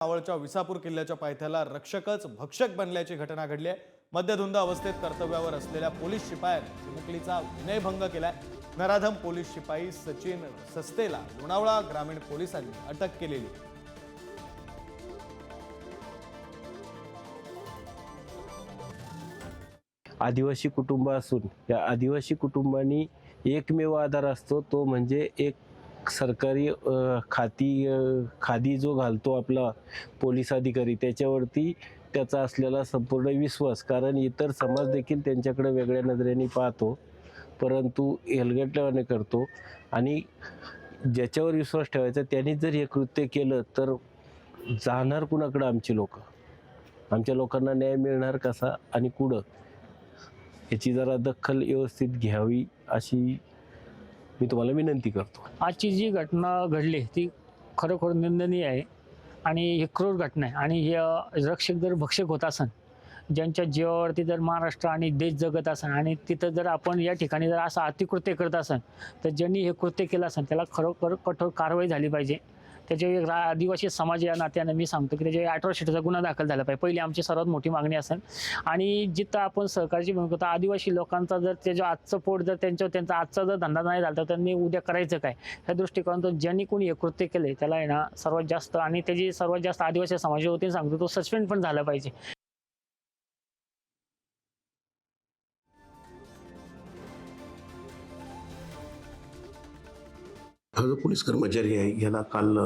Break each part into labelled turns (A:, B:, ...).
A: मावळच्या विसापूर किल्ल्याच्या पायथ्याला रक्षकच भक्षक बनल्याची घटना घडली आहे. मध्यधुंद अवस्थेत कर्तव्यावर असलेल्या पोलीस शिपायाने चिमुकलीचा विनयभंग केलाय. नराधम पोलीस शिपाई सचिन सस्तेला लोणावळा ग्रामीण पोलिसांनी अटक केलेली.
B: आदिवासी कुटुंब असून या आदिवासी कुटुंबांनी एकमेव आधार असतो तो म्हणजे एक सरकारी खाती खादी जो घालतो आपला पोलीस अधिकारी त्याच्यावरती त्याचा असलेला संपूर्ण विश्वास. कारण इतर समाज देखील त्यांच्याकडे वेगळ्या नजरेने पाहतो परंतु हेलगटल्याने करतो. आणि ज्याच्यावर विश्वास ठेवायचा त्यांनी जर हे कृत्य केलं तर जाणार कुणाकडं आमची लोक? आमच्या लोकांना न्याय मिळणार कसा आणि कुठं? याची जरा दखल व्यवस्थित घ्यावी अशी मी तुम्हाला विनंती करतो.
C: आजची जी घटना घडली ती खरोखर निंदनीय आहे आणि ही क्रूर घटना आहे. आणि हे रक्षक जर भक्षक होत असन ज्यांच्या जीवावरती जर महाराष्ट्र आणि देश जगत असन आणि तिथं जर आपण या ठिकाणी जर असं अतिकृत्य करत असन तर ज्यांनी हे कृत्य केलं असेल त्याला खरोखर कठोर कारवाई झाली पाहिजे. त्याचे रा- आदिवासी समाज या नात्यानं मी सांगतो की त्याच्या अॅट्रॉसिटीचा गुन्हा दाखल झाला पाहिजे. पहिली आमची सर्वात मोठी मागणी असेल. आणि जिथं आपण सहकारची भूमिका होता आदिवासी लोकांचा जर त्याच्या आजचं पोट जर त्यांच्या त्यांचा आजचा जर धंदा नाही झाला तर त्यांनी उद्या करायचं काय? ह्या दृष्टिकोनातून ज्यांनी कोणी हे कृत्य केले त्याला आहे ना सर्वात जास्त आणि त्याची सर्वात जास्त आदिवासी समाजाच्या होते सांगतो तो सस्पेंड पण झाला पाहिजे.
D: हा जो पोलीस कर्मचारी आहे याला काल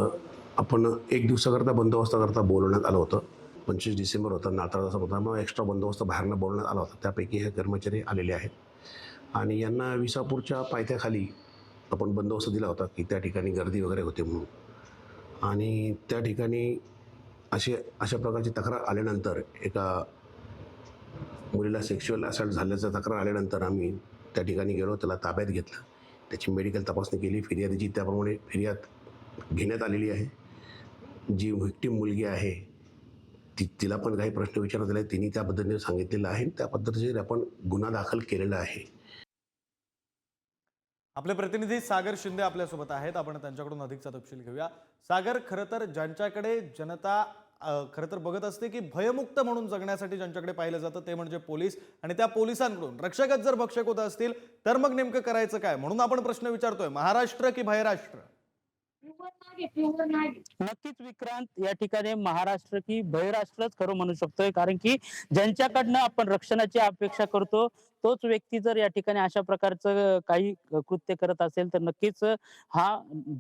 D: आपण एक दिवसाकरता बंदोबस्ताकरता बोलवण्यात आलं होतं. पंचवीस डिसेंबर होता नाताळाचा होता मग एक्स्ट्रा बंदोबस्त बाहेरनं बोलवण्यात आला होता. त्यापैकी हे कर्मचारी आलेले आहेत. आणि यांना विसापूरच्या पायथ्याखाली आपण बंदोबस्त दिला होता की त्या ठिकाणी गर्दी वगैरे होते म्हणून. आणि त्या ठिकाणी असे अशा प्रकारची तक्रार आल्यानंतर एका मुलीला सेक्शुअल असल्ट झाल्याचं तक्रार आल्यानंतर आम्ही त्या ठिकाणी गेलो त्याला ताब्यात घेतलं. त्याची मेडिकल तपासणी केली. फिर्यादीची त्याप्रमाणे फिर्याद घेण्यात आलेली आहे. जी व्हिक्टीम मुलगी आहे ती तिला पण काही प्रश्न विचारण्यात आले. तिने त्या पद्धतीने सांगितलेलं आहे. त्या पद्धतीने आपण गुन्हा दाखल केलेला आहे.
A: आपले प्रतिनिधी सागर शिंदे आपल्यासोबत आहेत. आपण त्यांच्याकडून अधिकचा तपशील घेऊया. सागर खरं तर ज्यांच्याकडे जनता खरं तर बघत असते की भयमुक्त म्हणून जगण्यासाठी ज्यांच्याकडे पाहिलं जातं ते म्हणजे पोलीस आणि त्या पोलिसांकडून. रक्षकच जर भक्षक होत असतील तर मग नेमकं करायचं काय? म्हणून आपण प्रश्न विचारतोय. महाराष्ट्र की भयराष्ट्र
E: नक्कीच विक्रांत या ठिकाणी महाराष्ट्र की बहिराष्ट्रच खरं म्हणू शकतोय. कारण की ज्यांच्याकडनं आपण रक्षणाची अपेक्षा करतो तोच व्यक्ती जर या ठिकाणी अशा प्रकारचं काही कृत्य करत असेल तर नक्कीच हा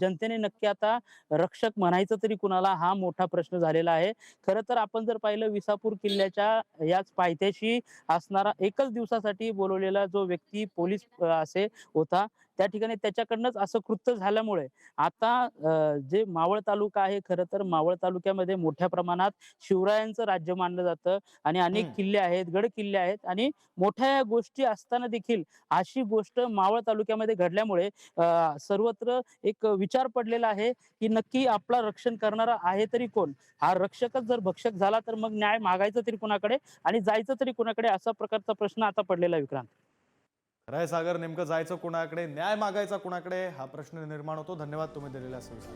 E: जनतेने नक्की आता रक्षक म्हणायचं तरी कुणाला हा मोठा प्रश्न झालेला आहे. खरं तर आपण जर पाहिलं विसापूर किल्ल्याच्या याच पायथ्याशी असणारा एकच दिवसासाठी बोलवलेला जो व्यक्ती पोलीस असे होता त्या ठिकाणी त्याच्याकडनंच असं कृत्य झाल्यामुळे आता जे मावळ तालुका आहे खरं तर मावळ तालुक्यामध्ये मोठ्या प्रमाणात शिवरायांचं राज्य मानलं जातं आणि अनेक. किल्ले आहेत गड किल्ले आहेत आणि मोठ्या गोष्टी असताना देखील अशी गोष्ट मावळ तालुक्यामध्ये घडल्यामुळे सर्वत्र एक विचार पडलेला आहे की नक्की आपला रक्षण करणारा आहे तरी कोण हा रक्षकच जर भक्षक झाला तर मग न्याय मागायचं तरी कुणाकडे आणि जायचं तरी कुणाकडे असा प्रकारचा प्रश्न आता पडलेला आहे विक्रांत
A: खरं सागर नेमकं जायचं कुणाकडे न्याय मागायचा कुणाकडे? हा प्रश्न निर्माण होतो. धन्यवाद तुम्ही दिलेल्या सविस्तर